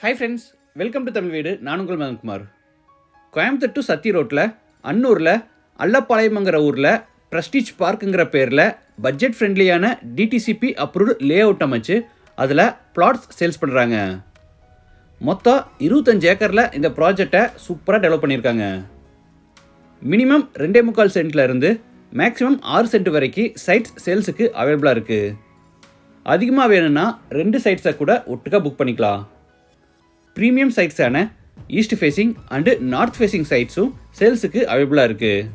Hi friends welcome to Tamil வீடு நான் உங்கள் மதன்குமார் கோயம்புத்தூர் டு சத்தி ரோட்டில் அன்னூரில் அல்லப்பாளையம்ங்கிற ஊரில் ப்ரெஸ்டீஜ் பார்க்குங்கிற பேரில் பட்ஜெட் ஃப்ரெண்ட்லியான டிடிசிபி அப்ரூவ்டு லே அவுட் அமைச்சு அதில் பிளாட்ஸ் சேல்ஸ் பண்ணுறாங்க மொத்தம் இருபத்தஞ்சு ஏக்கரில் இந்த ப்ராஜெக்டை சூப்பராக டெவலப் பண்ணியிருக்காங்க. மினிமம் ரெண்டே முக்கால் சென்ட்ல இருந்து மேக்ஸிமம் ஆறு சென்ட் வரைக்கும் சைட்ஸ் சேல்ஸுக்கு அவைலபிளாக இருக்குது அதிகமாக வேணும்னா ரெண்டு சைட்ஸை கூட ஒட்டுக்கா புக் பண்ணிக்கலாம். Premium சைட்ஸான east facing and north facing சைட்ஸும் சேல்ஸுக்கு அவைலபிளாக இருக்குது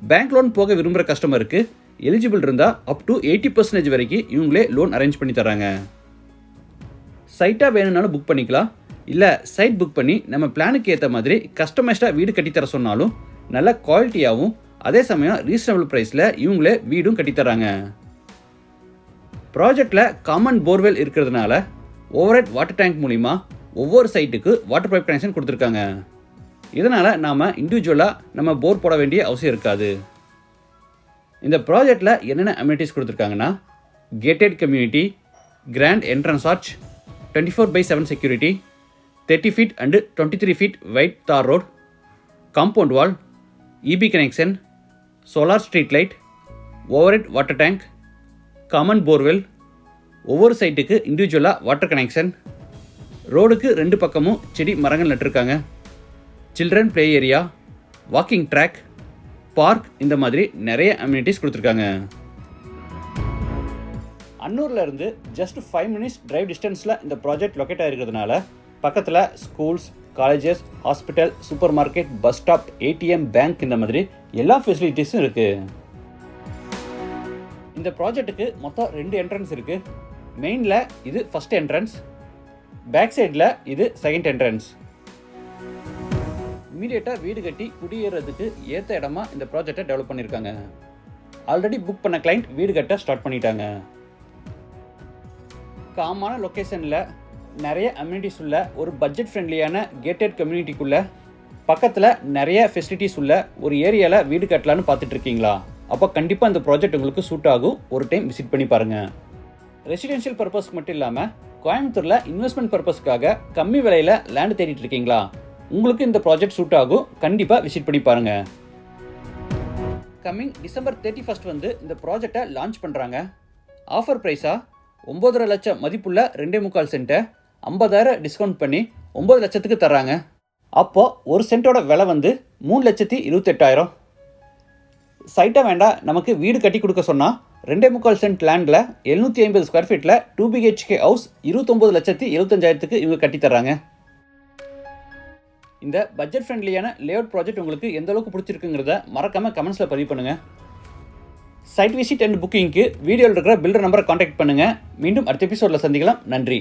பேங்க் லோன் போக விரும்புகிற கஸ்டமருக்கு எலிஜிபிள் இருந்தால் அப் டு எயிட்டி பர்சன்டேஜ் வரைக்கும் இவங்களே லோன் அரேஞ்ச் பண்ணி தராங்க சைட்டாக வேணும்னாலும் புக் பண்ணிக்கலாம். இல்லை சைட் புக் பண்ணி நம்ம பிளானுக்கு ஏற்ற மாதிரி கஸ்டமைஸ்டாக வீடு கட்டித்தர சொன்னாலும் நல்ல குவாலிட்டியாகவும் அதே சமயம் ரீசனபிள் ப்ரைஸில் இவங்களே வீடும் கட்டித்தராங்க ப்ராஜெக்டில் காமன் போர்வெல் இருக்கிறதுனால ஓவர்ஹெட் வாட்டர் டேங்க் மூலிமா ஒவ்வொரு சைட்டுக்கு வாட்டர் பைப் கனெக்ஷன் கொடுத்துருக்காங்க. இதனால் நாம் இண்டிவிஜுவலாக நம்ம போர் போட வேண்டிய அவசியம் இருக்காது. இந்த ப்ராஜெக்டில் என்னென்ன அம்யூனிட்டிஸ் கொடுத்துருக்காங்கன்னா gated community grand entrance arch twenty four by seven security thirty feet and twenty three feet wide tar road compound wall EB connection solar street light overhead water tank common borewell ஒவ்வொரு சைட்டுக்கு இண்டிவிஜுவலாக water connection ரோடுக்கு ரெண்டு பக்கமும் செடி மரங்கள் நட்டிருக்காங்க. Children play area walking track park இந்த மாதிரி நிறைய அம்யூனிட்டிஸ் கொடுத்துருக்காங்க. அன்னூரில் இருந்து ஜஸ்ட் ஃபைவ் மினிட்ஸ் டிரைவ் டிஸ்டன்ஸில் இந்த ப்ராஜெக்ட் லொக்கேட் ஆகிருக்கிறதுனால பக்கத்தில் schools colleges hospital super market bus stop ATM bank இந்த மாதிரி எல்லா ஃபெசிலிட்டிஸும் இருக்குது இந்த ப்ராஜெக்ட்டுக்கு மொத்தம் ரெண்டு என்ட்ரன்ஸ் இருக்குது மெயினில் இது ஃபர்ஸ்ட் என்ட்ரன்ஸ் பேக் சைடில் இது செகண்ட் என்ட்ரன்ஸ் இமீடியட்டாக வீடு கட்டி குடியேறதுக்கு ஏற்ற இடமா இந்த ப்ராஜெக்டை டெவலப் பண்ணியிருக்காங்க ஆல்ரெடி புக் பண்ண கிளைண்ட் வீடு கட்ட ஸ்டார்ட் பண்ணிட்டாங்க. காமான லொக்கேஷனில் நிறைய அம்யூனிட்டிஸ் உள்ள ஒரு பட்ஜெட் ஃப்ரெண்ட்லியான கேட்டட் கம்யூனிட்டிக்குள்ளே பக்கத்தில் நிறைய ஃபெசிலிட்டிஸ் உள்ள ஒரு ஏரியாவில் வீடு கட்டலான்னு பார்த்துட்ருக்கீங்களா அப்போ கண்டிப்பாக இந்த ப்ராஜெக்ட் உங்களுக்கு சூட் ஆகும். ஒரு டைம் விசிட் பண்ணி பாருங்கள் ரெசிடென்ஷியல் பர்பஸ்க்கு மட்டும் இல்லாமல் கோயம்புத்தூரில் இன்வெஸ்ட்மெண்ட் பர்பஸ்க்காக கம்மி விலையில் லேண்ட் தேடிட்டு இருக்கீங்களா? உங்களுக்கு இந்த ப்ராஜெக்ட் சூட் ஆகும். கண்டிப்பாக விசிட் பண்ணி பாருங்கள் கம்மிங் டிசம்பர் தேர்ட்டி ஃபஸ்ட் வந்து இந்த ப்ராஜெக்டை லான்ச் பண்ணுறாங்க ஆஃபர் ப்ரைஸாக ஒம்பதரை லட்சம் மதிப்புள்ள ரெண்டே முக்கால் சென்ட்டை ஐம்பதாயிரம் டிஸ்கவுண்ட் பண்ணி ஒம்பது லட்சத்துக்கு தர்றாங்க. அப்போது ஒரு சென்ட்டோட விலை வந்து மூணு லட்சத்தி இருபத்தெட்டாயிரம். சைட்டாக வேண்டாம் நமக்கு வீடு கட்டி கொடுக்க சொன்னால் ரெண்டே முக்கால் சென்ட் லேண்டில் எழுநூற்றி ஐம்பது ஸ்கொயர் ஃபீட்டில் டூ பிஹெச்கே ஹவுஸ் இருபத்தொம்பது லட்சத்தி எழுபத்தஞ்சாயிரத்துக்கு இவங்க கட்டி இந்த பட்ஜெட் ஃப்ரெண்ட்லியான லேஅவுட் ப்ராஜெக்ட் உங்களுக்கு எந்த அளவுக்கு பிடிச்சிருக்குங்கிறத மறக்காமல் கமெண்ட்ஸில் பதிவு பண்ணுங்கள் சைட் விசிட் அண்ட் புக்கிங்க்கு வீடியோவில் இருக்கிற பில்டர் நம்பரை காண்டாக்ட் பண்ணுங்கள் மீண்டும் அடுத்த எபிசோடில் சந்திக்கலாம். நன்றி.